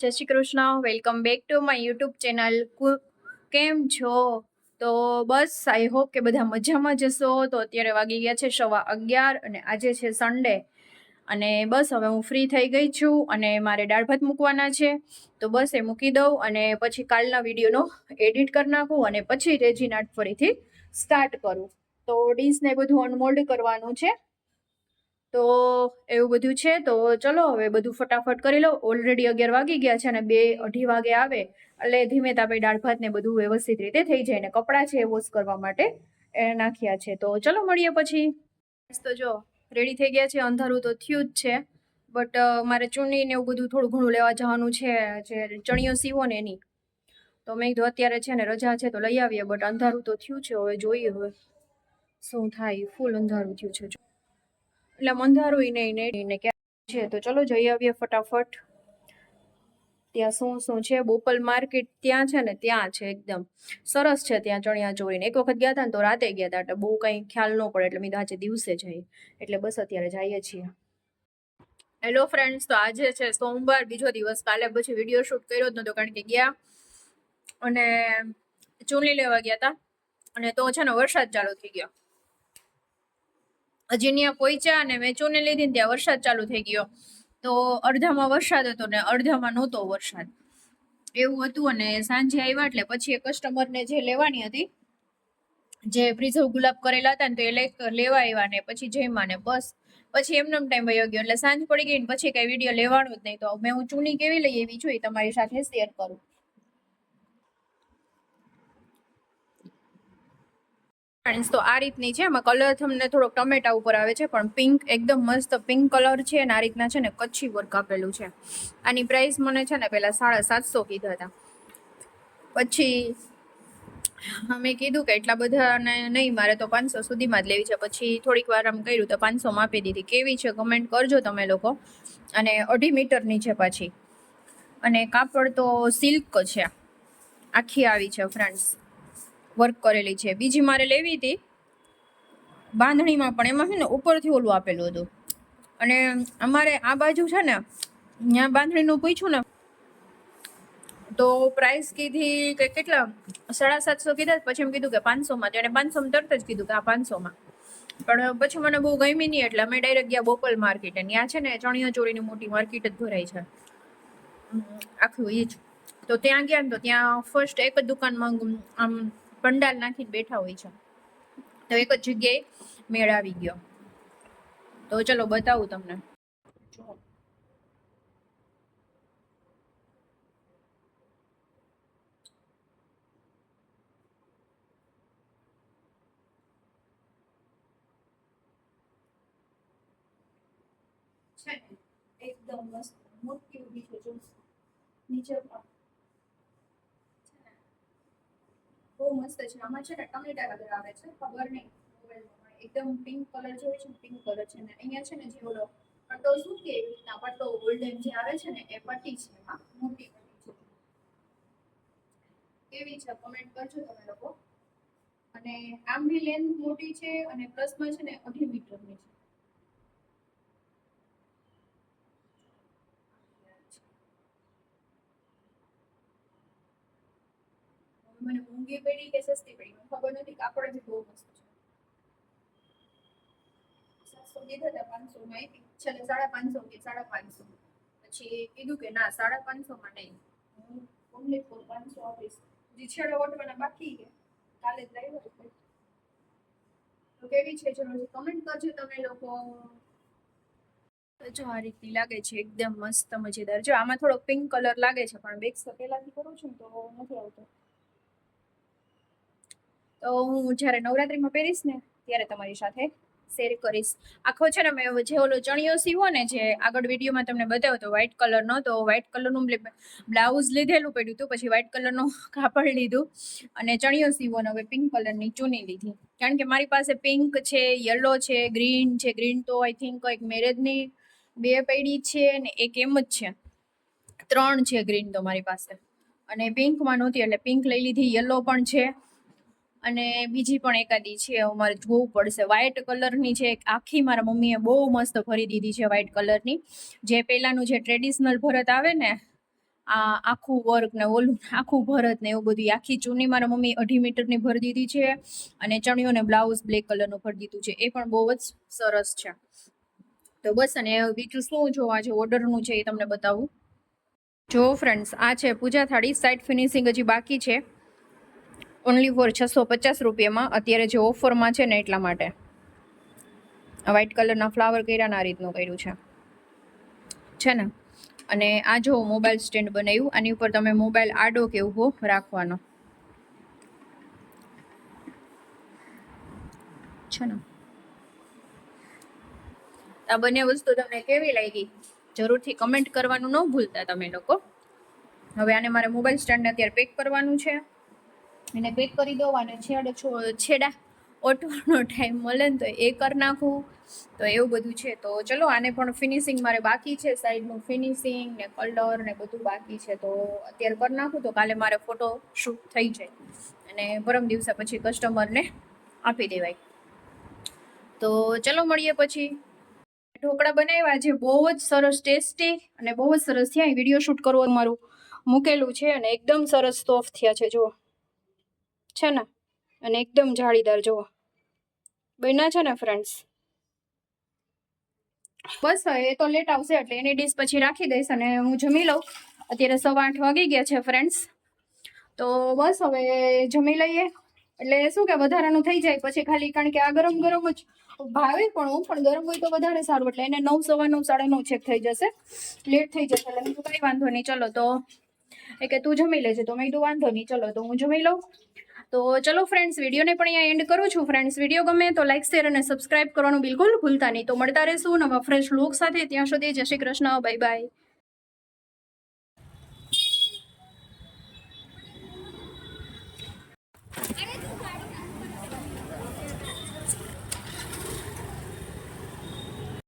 જય Shri Krishna. Welcome back to my YouTube channel કેમ છો? તો બસ આઈ હોપ કે બધા મજામાં જશો તો અત્યારે વાગી ગયા છે સવા અગિયાર અને આજે છે સન્ડે અને બસ, હવે હું ફ્રી થઈ ગઈ છું અને મારે દાળ ભાત મૂકવાના છે. તો બસ એ મૂકી દઉં અને પછી કાલના વિડીયોનો એડિટ કરી નાખું અને પછી રેજીનાટ ફરીથી સ્ટાર્ટ કરું. તો ડીશને બધું અનમોલ્ડ કરવાનું છે. તો એવું બધું છે. તો ચલો હવે બધું ફટાફટ કરી લો. ઓલરેડી અગિયાર વાગી ગયા છે અને બે અઢી વાગે આવે. એટલે ધીમે તાપે દાળ ભાત ને બધું વ્યવસ્થિત રીતે થઈ જાય ને કપડાં છે વોશ કરવા માટે એ નાખ્યા છે. તો ચલો મળીએ પછી. તો જો રેડી થઈ ગયા છે. અંધારું તો થયું જ છે. બટ મારે ચૂની ને એવું બધું થોડું ઘણું લેવા જવાનું છે. જે ચણિયો સીવો ને એની. તો મેં કીધું અત્યારે છે ને રજા છે તો લઈ આવીએ. બટ અંધારું તો થયું છે. હવે જોઈએ હવે શું થાય. ફૂલ અંધારું થયું છે. એટલે અંધારું નહીં નહીં ને ક્યાં છે? તો ચલો જઈ આવીએ ફટાફટ. ત્યાં શું શું છે? બોપલ માર્કેટ ત્યાં છે ને ત્યાં છે એકદમ. સરસ છે ત્યાં ચણિયા ચોરીને. એક વખત ગયા હતા ને તો રાતે ગયા હતા એટલે બહુ કંઈ ખ્યાલ ન પડે. એટલે મેં આજે દિવસે જઈએ. એટલે બસ અત્યારે જઈએ છીએ. હેલો ફ્રેન્ડ્સ તો આજે છે સોમવાર, બીજો દિવસ. કાલે પછી વીડિયો શૂટ કર્યો જ નહોતો કારણ કે ગયા અને ચૂંટણી લેવા ગયા હતા અને તો છે ને વરસાદ ચાલુ થઈ ગયો. હજી ત્યાં પહોંચ્યા અને મેં ચૂને લીધી ત્યાં વરસાદ ચાલુ થઈ ગયો. તો અડધામાં વરસાદ હતો ને અડધામાં નહોતો વરસાદ. એવું હતું અને સાંજે આવ્યા એટલે પછી એ કસ્ટમરને જે લેવાની હતી, જે પ્રિઝર્વ ગુલાબ કરેલા હતા ને તો એ લેવા આવ્યા ને પછી જમ્યા ને બસ. પછી એમનો ટાઈમ વયો ગયો એટલે સાંજ પડી ગઈ ને પછી કઈ વીડિયો લેવાનું જ નહીં. તો મેં હું ચૂની કેવી લઈ એવી જોઈ તમારી સાથે શેર કરું. ફ્રેન્ડ્સ તો આ રીતની છે. એમાં કલર તમને થોડોક ટમેટા ઉપર આવે છે, પણ પિંક એકદમ મસ્ત પિંક કલર છે અને આ રીતના છે ને કચ્છી વર્ક આપેલું છે. આની પ્રાઇસ મને છે ને પહેલાં સાડા સાતસો કીધા હતા. પછી મેં કીધું કે એટલા બધા ને નહીં, મારે તો પાંચસો સુધીમાં જ લેવી છે. પછી થોડીક વાર આમ કર્યું તો પાંચસોમાં આપી દીધી. કેવી છે કમેન્ટ કરજો તમે લોકો. અને અઢી મીટરની છે પાછી. અને કાપડ તો સિલ્ક છે. આખી આવી છે ફ્રેન્ડ્સ વર્ક કરેલી છે. બીજી મારે લેવી હતી, બાંધણીમાં પણ એમાં છે ને ઉપરથી ઓલું આપેલું હતું. અને અમારે આ બાજુ છે ને ત્યાં બાંધણીનું પૂછ્યું ને, તો પ્રાઇસ કીધી કે કેટલા? સાડા સાતસો કીધા, પછી એમ કીધું કે પાંચસોમાં. તેણે પાંચસોમાં તરત જ કીધું કે આ પાંચસોમાં. પણ પછી મને બહુ ગમી નહીં એટલે અમે ડાયરેક્ટ ગયા બોપલ માર્કેટ ત્યાં છે ને ચણિયા ચોરીની મોટી માર્કેટ જ ભરાય છે. આખું એ જ. તો ત્યાં ગયા ને તો ત્યાં ફર્સ્ટ એક જ દુકાનમાં આમ પંડાલ નાખીને બેઠા હોય છે. તો એક જ જગ્યાએ મેળ આવી ગયો. તો ચલો બતાવું તમને. છે એકદમ મસ્ત, મોટી ઊભી છે, જો. નીચે પણ બહુ મસ્ત છે. આમાં છે ને ટમેટા કલર આવે છે. ખબર નહીં. એકદમ પિંક કલર જેવો છે પિંક કલર છે. ને અહીંયા છે ને જે ઓલો પટ્ટો શું કે એવી રીતના પટ્ટો ગોલ્ડન જે આવે છે ને એ પટ્ટી છે એમાં. મોટી પટ્ટી છે. કેવી છે? કમેન્ટ કરજો તમે લોકો. અને આમની લેન્થ મોટી છે અને પ્લસમાં છે ને અઢી મીટરની છે. મોંઘી પડી કે સસ્તી પડી, મને ખબર નથી કાપડ જ બહુ મસ્ત છે. સાતસો કીધા પાંચસો માં છેલ્લે સાડા પાંચસો કે સાડા પાંચસો. પછી કીધું કે ના, સાડા પાંચસો નહીં. હું ઓનલી ફોર પાંચસો આપીશ. જે છેલ્લો વટવાના બાકી છે. કાલે જ લાવ્યો કેવી છે ચલો કમેન્ટ કરજો તમે લોકો. જો આ લાગે છે એકદમ મસ્ત મજેદાર. જો આમાં થોડો પિંક કલર લાગે છે, પણ બેક્સ પેલાથી કરું છું તો નથી આવતો. તો હું જ્યારે નવરાત્રીમાં પહેરીશ ને, ત્યારે તમારી સાથે શેર કરીશ. આખો છે ને મેં જે ઓલો ચણિયો સીવો ને, જે આગળ વિડીયોમાં તમને બતાવ્યો તો વ્હાઈટ કલરનો તો વ્હાઈટ કલરનું બ્લાઉઝ લીધેલું પડ્યું હતું, પછી વ્હાઈટ કલરનું કાપડ લીધું અને ચણિયો સીવો ને હવે પિંક કલરની ચૂની લીધી. કારણ કે મારી પાસે પિંક છે યલો છે ગ્રીન છે ગ્રીન તો આઈ થિંક એક મેરેજની બે પૈડી છે ને એક એમ જ છે. ત્રણ છે ગ્રીન તો મારી પાસે. અને પિંકમાં નહોતી, એટલે પિંક લઈ લીધી યલો પણ છે. અને બીજી પણ એકાદી છે અમારે જોવું પડશે. વ્હાઈટ કલરની છે આખી મારા મમ્મીએ બહુ મસ્ત ભરી દીધી છે વ્હાઈટ કલરની જે પહેલાંનું જે ટ્રેડિશનલ ભરત આવે ને, આ આખું વર્ક ને ઓલું, આખું ભરત ને એવું બધું આખી ચૂની મારા મમ્મી અઢી મીટરની ભરી દીધી છે અને ચણિયો ને બ્લાઉઝ બ્લેક કલરનું ભરી દીધું છે. એ પણ બહુ જ સરસ છે. તો બસ અને બીજું શું જોવા છે ઓર્ડરનું છે એ તમને બતાવું. જો ફ્રેન્ડ્સ આ છે પૂજા થાળી સાઇડ ફિનિશિંગ હજી બાકી છે. ઓનલી ફોર છસો પચાસ રૂપિયામાં. અત્યારે જે ઓફરમાં છે ને એટલા માટે. વ્હાઇટ કલરના ફ્લાવર કર્યાના આ રીતનું કર્યું છે. છે ને? અને આ જો મોબાઈલ સ્ટેન્ડ બનાવ્યું, આની ઉપર તમે મોબાઈલ આડો કે ઊભો રાખવાનો. છે ને? આ બંને વસ્તુ તમને કેવી લાગી? જરૂરથી કમેન્ટ કરવાનું ન ભૂલતા તમે લોકો. હવે આને મારે મોબાઈલ સ્ટેન્ડને અત્યારે પેક કરવાનું છે. એને પેક કરી દો અને છેડે છેડા ઓટવાનો ટાઈમ મળે ને તો એ કરી નાખું. તો એવું બધું છે. તો ચલો, આને પણ ફિનિશિંગ મારે બાકી છે. સાઈડનું ફિનિશિંગ ને કલર ને બધું બાકી છે. તો અત્યારે કરી નાખું. તો કાલે મારે ફોટો શૂટ થઈ જાય. અને પરમ દિવસે પછી કસ્ટમરને આપી દેવાય. તો ચલો, મળીએ પછી. ઢોકળા બનાવ્યા છે. બહુ જ સરસ ટેસ્ટી અને બહુ જ સરસ થયા. વીડિયો શૂટ કરવો મારું મૂકેલું છે અને એકદમ સરસ સોફ્ટ થયા છે. જુઓ છે ને? અને એકદમ જાળીદાર, જુઓ. બન્યા છે ને ફ્રેન્ડ્સ બસ એ તો લેટ આવશે, એટલે એની ડીશ પછી રાખી દઈશ અને હું જમી લઉં. અત્યારે સવા આઠ વાગી ગયા છે ફ્રેન્ડ્સ તો બસ હવે જમી લઈએ. એટલે શું કે વધારાનું થઈ જાય પછી ખાલી, કારણ કે આ ગરમ ગરમ જ ભાવે, પણ હું પણ ગરમ હોય તો વધારે સારું. એટલે એને નવ સવા નવ, સાડા નવ છેક થઈ જશે. લેટ થઈ જશે, એટલે મેં કંઈ વાંધો નહીં. ચલો તો એ કે તું જમી લેજે. તો મેં કીધું વાંધો નહીં. ચલો તો હું જમી લઉં. તો ચલો ફ્રેન્ડ્સ વિડીયોને પણ અહીંયા એન્ડ કરું છું. ફ્રેન્ડ્સ વીડિયો ગમે તો લાઇક શેર અને સબસ્ક્રાઇબ કરવાનું બિલકુલ ભૂલતા નહીં. તો મળતા રહેશું નવા ફ્રેશ લોક સાથે. ત્યાં સુધી જય શ્રી કૃષ્ણ. Bye bye